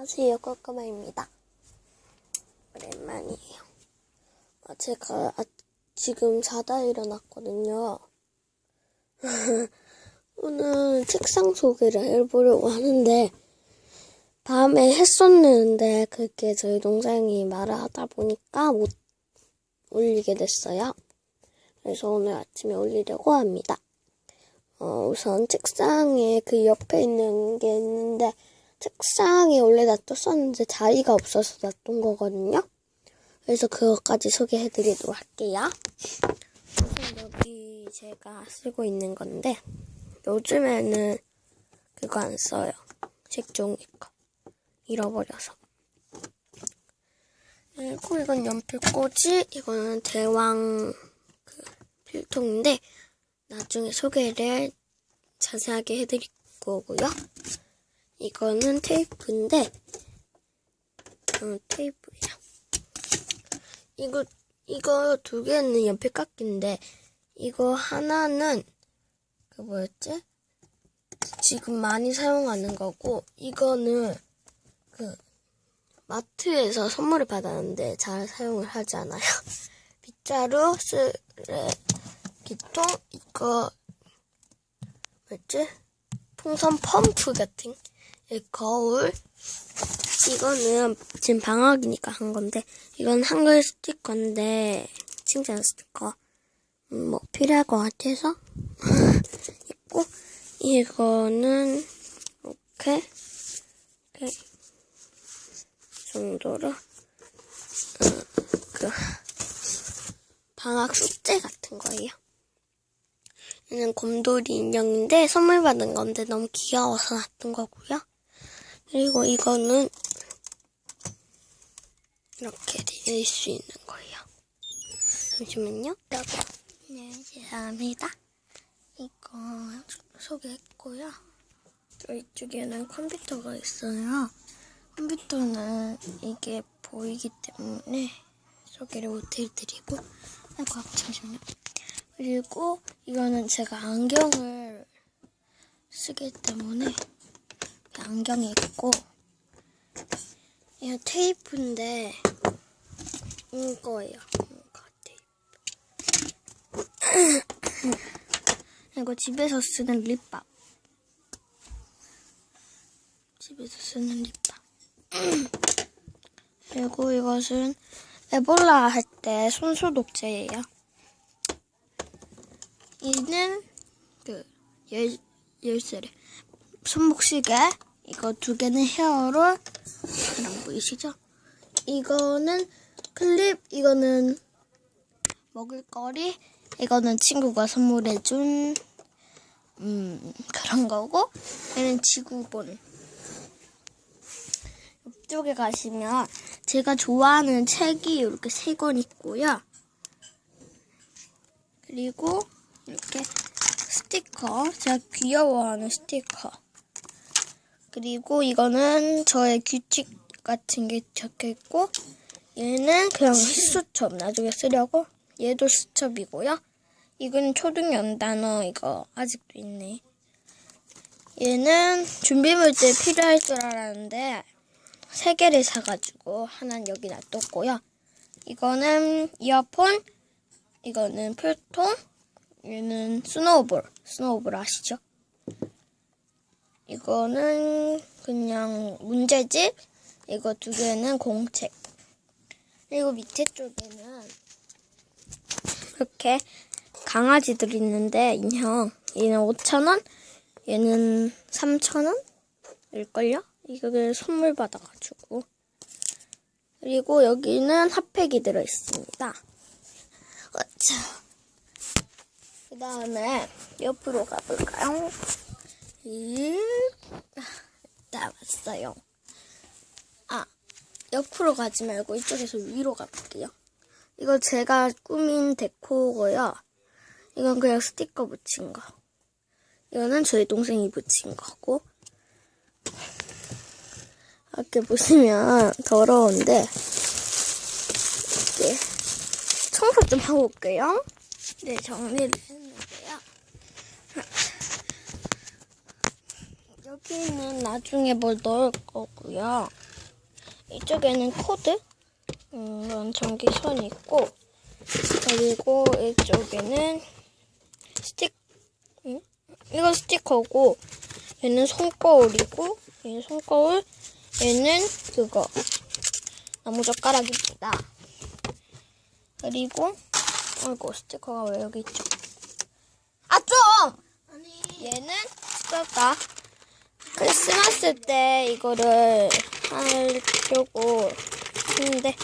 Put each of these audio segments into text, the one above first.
안녕하세요, 꼬꼬마입니다. 오랜만이에요. 아, 제가 아, 지금 자다 일어났거든요. 오늘 책상 소개를 해보려고 하는데, 밤에 했었는데, 그렇게 저희 동생이 말을 하다 보니까 못 올리게 됐어요. 그래서 오늘 아침에 올리려고 합니다. 어, 우선 책상에 그 옆에 있는 게 있는데, 책상에 원래 놔뒀었는데 자리가 없어서 놔둔 거거든요. 그래서 그것까지 소개해드리도록 할게요. 우선 여기 제가 쓰고 있는 건데, 요즘에는 그거 안 써요. 색종이 거. 잃어버려서. 그리고 이건 연필꽂이, 이거는 대왕 그 필통인데, 나중에 소개를 자세하게 해드릴 거고요. 이거는 테이프인데, 어, 테이프예요. 이거, 이거 두 개는 연필 깎기인데, 이거 하나는, 그 뭐였지? 지금 많이 사용하는 거고, 이거는, 그, 마트에서 선물을 받았는데 잘 사용을 하지 않아요. 빗자루, 쓰레기통, 이거, 뭐였지? 풍선 펌프 같은 이 거울 이거는 지금 방학이니까 한 건데 이건 한글 스티커인데 칭찬 스티커 음, 뭐 필요할 것 같아서 있고 이거는 이렇게 이렇게 정도로 음, 그 방학 숙제 같은 거예요. 얘는 곰돌이 인형인데 선물 받은 건데 너무 귀여워서 놔둔 거고요. 그리고 이거는 이렇게 낼수 있는 거예요. 잠시만요. 여기. 네, 죄송합니다. 이거 소개했고요. 저 이쪽에는 컴퓨터가 있어요. 컴퓨터는 이게 보이기 때문에 소개를 못 해드리고 아이고 잠시만요. 그리고 이거는 제가 안경을 쓰기 때문에 안경이 있고 이거 테이프인데 이거예요. 이거 테이프. 이거 집에서 쓰는 립밤. 집에서 쓰는 립밤. 그리고 이것은 에볼라 할 때 손소독제예요. 얘는 그 열, 열쇠래. 손목시계. 이거 두 개는 헤어롤. 안 보이시죠? 이거는 클립. 이거는 먹을거리. 이거는 친구가 선물해준 음 그런 거고. 얘는 지구본. 이쪽에 가시면 제가 좋아하는 책이 이렇게 세 권 있고요. 그리고 이렇게 스티커, 제가 귀여워하는 스티커. 그리고 이거는 저의 규칙 같은 게 적혀 있고, 얘는 그냥 수첩 나중에 쓰려고. 얘도 수첩이고요. 이건 초등연 단어 이거 아직도 있네. 얘는 준비물 때 필요할 줄 알았는데 세 개를 사가지고 하나는 여기 놔뒀고요. 이거는 이어폰, 이거는 필통, 얘는 스노우볼. 스노우볼 아시죠? 이거는 그냥 문제집. 이거 두 개는 공책. 그리고 밑에 쪽에는 이렇게 강아지들 있는데 인형. 얘는 5,000원, 얘는 3,000원? 일걸요? 이거 선물 받아가지고. 그리고 여기는 핫팩이 들어있습니다. 그 다음에 옆으로 가볼까요? 다 왔어요. 아, 옆으로 가지 말고 이쪽에서 위로 가볼게요. 이거 제가 꾸민 데코고요. 이건 그냥 스티커 붙인 거. 이거는 저희 동생이 붙인 거고. 이렇게 보시면 더러운데 이렇게 청소 좀 하고 올게요. 네, 정리를 했는데요. 여기는 나중에 뭘 넣을 거고요. 이쪽에는 코드, 음, 이런 전기선이 있고, 그리고 이쪽에는 스틱, 음? 이건 스티커고, 얘는 손거울이고, 얘는 손거울, 얘는 그거, 나무젓가락입니다. 그리고, 아이고, 스티커가 왜 여기 있죠? 아, 좀! 얘는 스티커가 크리스마스 때 이거를 하려고 했는데,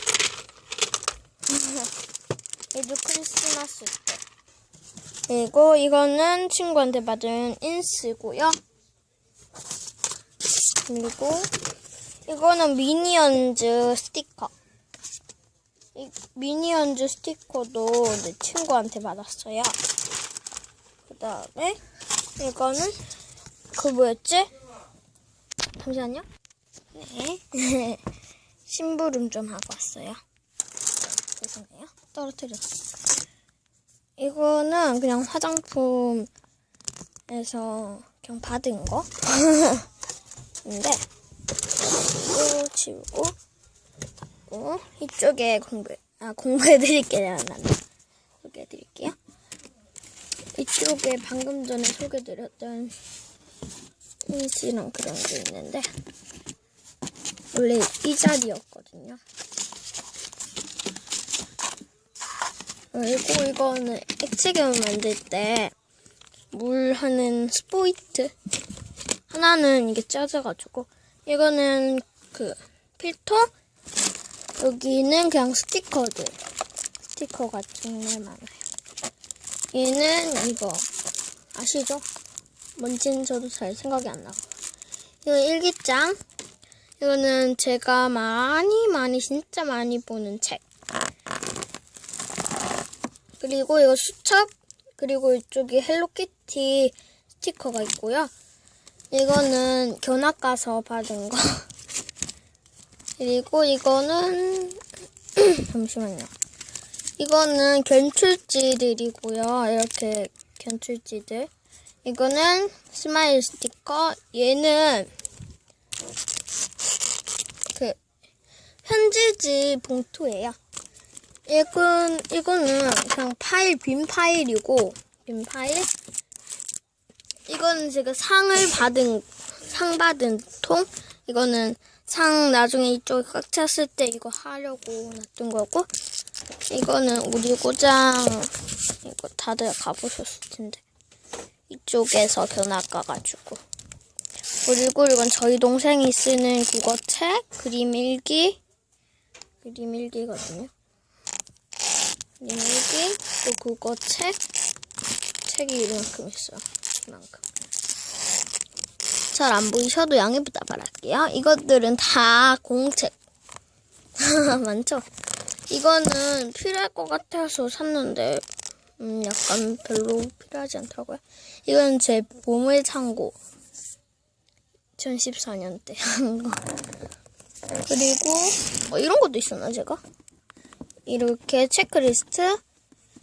얘도 크리스마스 때. 그리고 이거는 친구한테 받은 인스고요. 그리고 이거는 미니언즈 스티커. 이 미니언즈 스티커도 내 친구한테 받았어요. 그 다음에 이거는 그 뭐였지? 잠시만요. 네. 심부름 좀 하고 왔어요. 죄송해요. 떨어뜨렸어. 이거는 그냥 화장품에서 그냥 받은 거. 근데 또 치우고 닫고 이쪽에 공부 아 공부해 드릴게요. 소개해 드릴게요. 이쪽에 방금 전에 소개해 드렸던 인씨랑 그런 게 있는데 원래 이 자리였거든요. 그리고 이거는 액체견 만들 때 물 하는 스포이트 하나는 이게 짜져가지고 이거는 그 필터 여기는 그냥 스티커들 스티커가 정말 많아요. 얘는 이거 아시죠? 뭔지는 저도 잘 생각이 안 나고 이거 일기장 이거는 제가 많이 많이 진짜 많이 보는 책 그리고 이거 수첩 그리고 이쪽에 헬로키티 스티커가 있고요. 이거는 견학 가서 받은 거. 그리고 이거는 잠시만요. 이거는 견출지들이고요. 이렇게 견출지들. 이거는 스마일 스티커. 얘는 그 편지지 봉투예요. 이건 이거는 그냥 파일 빈 파일이고 빈 파일. 이거는 제가 상을 받은 상 받은 통. 이거는 상 나중에 이쪽에 꽉 찼을 때 이거 하려고 놔둔 거고. 이거는 우리 고장 이거 다들 가보셨을 텐데 이쪽에서 견학 가가지고. 그리고 이건 저희 동생이 쓰는 국어책 그림 일기 그림 일기거든요. 그림 일기 또 국어책 책이 이만큼 있어요. 이만큼. 잘 안 보이셔도 양해 부탁할게요. 이것들은 다 공책 많죠? 이거는 필요할 것 같아서 샀는데 음, 약간 별로 필요하지 않더라고요. 이건 제 보물 창고 2014년 때 한 거. 그리고 어, 이런 것도 있었나 제가? 이렇게 체크리스트.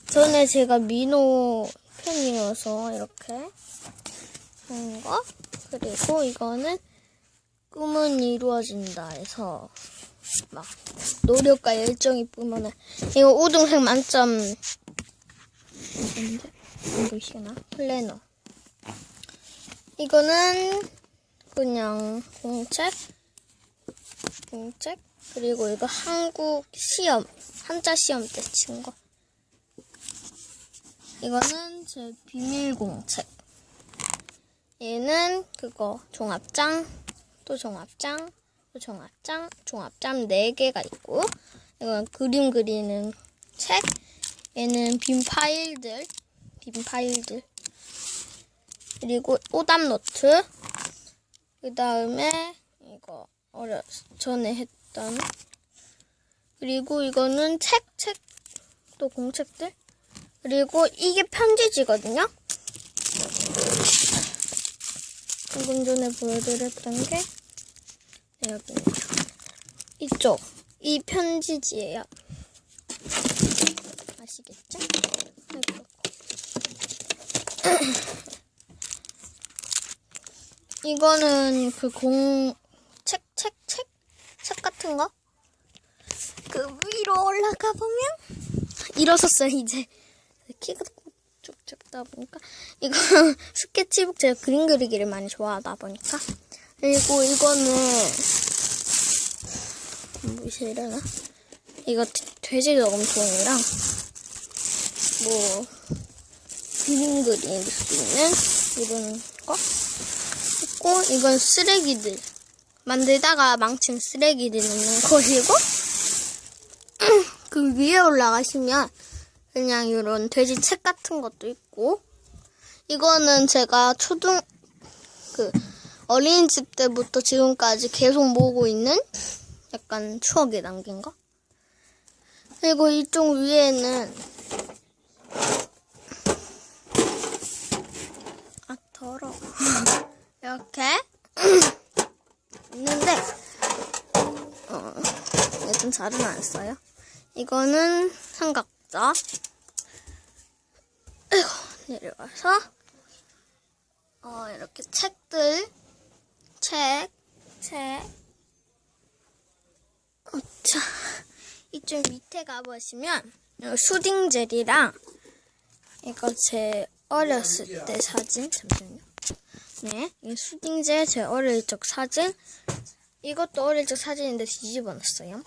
전에 제가 민호 팬이어서 이렇게 하는 거. 그리고 이거는 꿈은 이루어진다 해서 막 노력과 열정이 뿜어나 이거 우등색 만점 뭔데? 안 보이시나? 플래너. 이거는 그냥 공책? 공책? 그리고 이거 한국 시험 한자 시험 때 친 거. 이거는 제 비밀 공책. 얘는 그거 종합장 또 종합장 또 종합장 종합장 4개가 있고 이건 그림 그리는 책 얘는 빈 파일들 빈 파일들 그리고 오답 노트 그 다음에 이거 어렸 전에 했던 그리고 이거는 책, 책, 또 공책들 그리고 이게 편지지거든요. 방금 전에 보여드렸던 게 네, 여기. 이쪽 이 편지지예요. 아시겠죠? 아 이거는 그 공, 책, 책, 책? 책 같은 거? 그 위로 올라가 보면 일어섰어요, 이제. 키가 쭉 작다 보니까. 이거 스케치북 제가 그림 그리기를 많이 좋아하다 보니까. 그리고 이거는, 무엇이려나? 이거 돼- 돼지 저금통이랑, 뭐, 그림 그릴 수 있는 이런 거? 있고, 이건 쓰레기들. 만들다가 망친 쓰레기들 넣는 것이고, 그 위에 올라가시면, 그냥 이런 돼지 책 같은 것도 있고, 이거는 제가 초등, 그, 어린이집 때부터 지금까지 계속 모으고 있는 약간 추억에 남긴 거. 그리고 이쪽 위에는, 아, 더러워. 이렇게 있는데 어, 요즘 잘은 안 써요. 이거는 삼각자. 아이고, 내려와서 어, 이렇게 책들 책, 책. 어, 자, 이쪽 밑에 가보시면 어, 슈딩 젤이랑 이거 제 어렸을 때 사진 잠시만요. 네, 이 수딩제 제 어릴 적 사진. 이것도 어릴 적 사진인데 뒤집어 놨어요.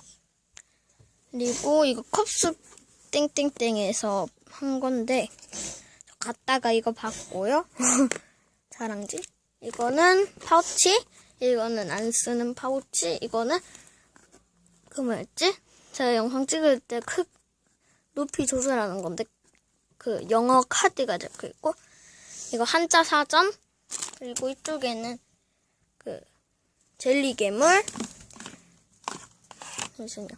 그리고 이거 컵스 땡땡땡에서 한 건데 갔다가 이거 봤고요. 자랑지. 이거는 파우치. 이거는 안 쓰는 파우치. 이거는 그 뭐였지? 제가 영상 찍을 때 크 높이 조절하는 건데 그 영어 카드가 적혀 있고 이거 한자 사전 그리고 이쪽에는 그 젤리 괴물 잠시만요.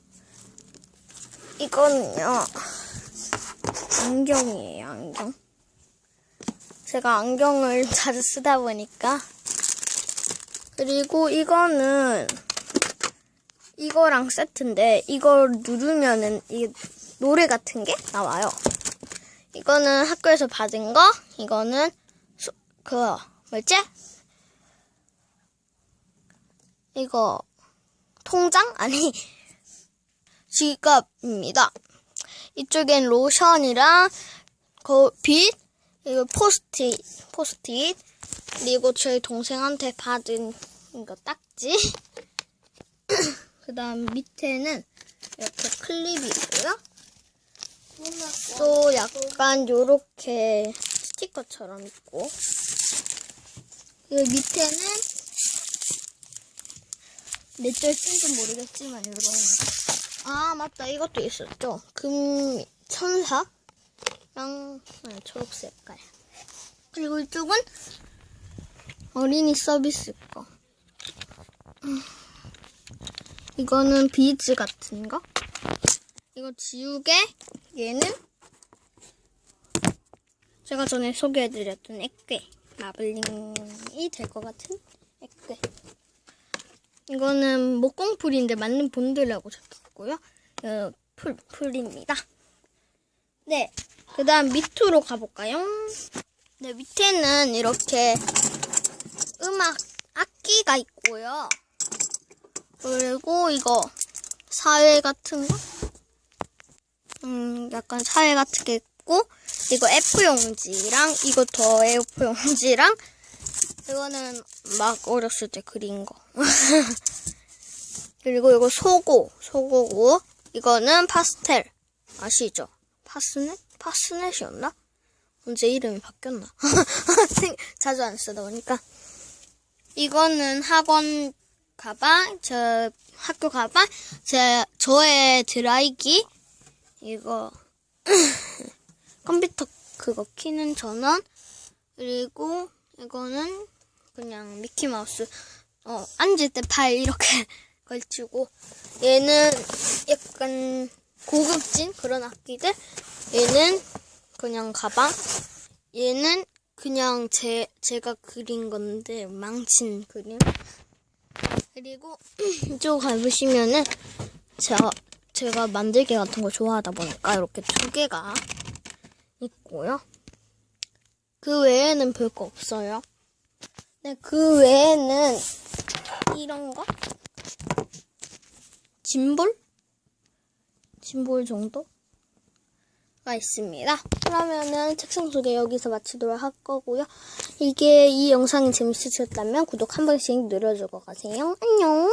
이거는요 안경이에요 안경. 제가 안경을 자주 쓰다 보니까 그리고 이거는 이거랑 세트인데 이걸 누르면은 이 노래 같은 게 나와요. 이거는 학교에서 받은 거, 이거는 수, 그 뭐였지? 이거 통장 아니 지갑입니다. 이쪽엔 로션이랑 그빛 이거 포스트잇 포스트잇 그리고 저희 동생한테 받은 이거 딱지 그 다음 밑에는 이렇게 클립이 있고요. 또 약간 요렇게 스티커처럼 있고 그 밑에는 몇절 쓴지 모르겠지만 이런 아 맞다. 이것도 있었죠. 금 천사랑 네, 초록 색깔. 그리고 이쪽은 어린이 서비스 거. 음, 이거는 비즈 같은 거? 이거 지우개? 얘는 제가 전에 소개해드렸던 액괴 마블링이 될 것 같은 액괴. 이거는 목공풀인데 맞는 본드라고 적혔고요. 어, 풀, 풀입니다. 네, 그 다음 밑으로 가볼까요? 네, 밑에는 이렇게 음악 악기가 있고요. 그리고 이거 사회 같은 거? 음, 약간 사회 같은 게 있고, 이거 F용지랑, 이거 더 F 용지랑, 이거는 막 어렸을 때 그린 거. 그리고 이거 소고, 소고고, 이거는 파스텔. 아시죠? 파스넷? 파스넷이었나? 언제 이름이 바뀌었나? 자주 안 쓰다 보니까. 이거는 학원 가방, 저 학교 가방, 제, 저의 드라이기, 이거 컴퓨터 그거 키는 전원 그리고 이거는 그냥 미키마우스. 어 앉을 때팔 이렇게 걸치고 얘는 약간 고급진 그런 악기들? 얘는 그냥 가방? 얘는 그냥 제 제가 그린 건데 망친 그림? 그리고 이쪽 가보시면은 제가 제가 만들기 같은 거 좋아하다 보니까 이렇게 두 개가 있고요. 그 외에는 별거 없어요. 네, 그 외에는 이런 거? 짐볼? 짐볼 정도 가 있습니다. 그러면은 책상 소개 여기서 마치도록 할 거고요. 이게 이 영상이 재밌으셨다면 구독 한 번씩 눌러주고 가세요. 안녕!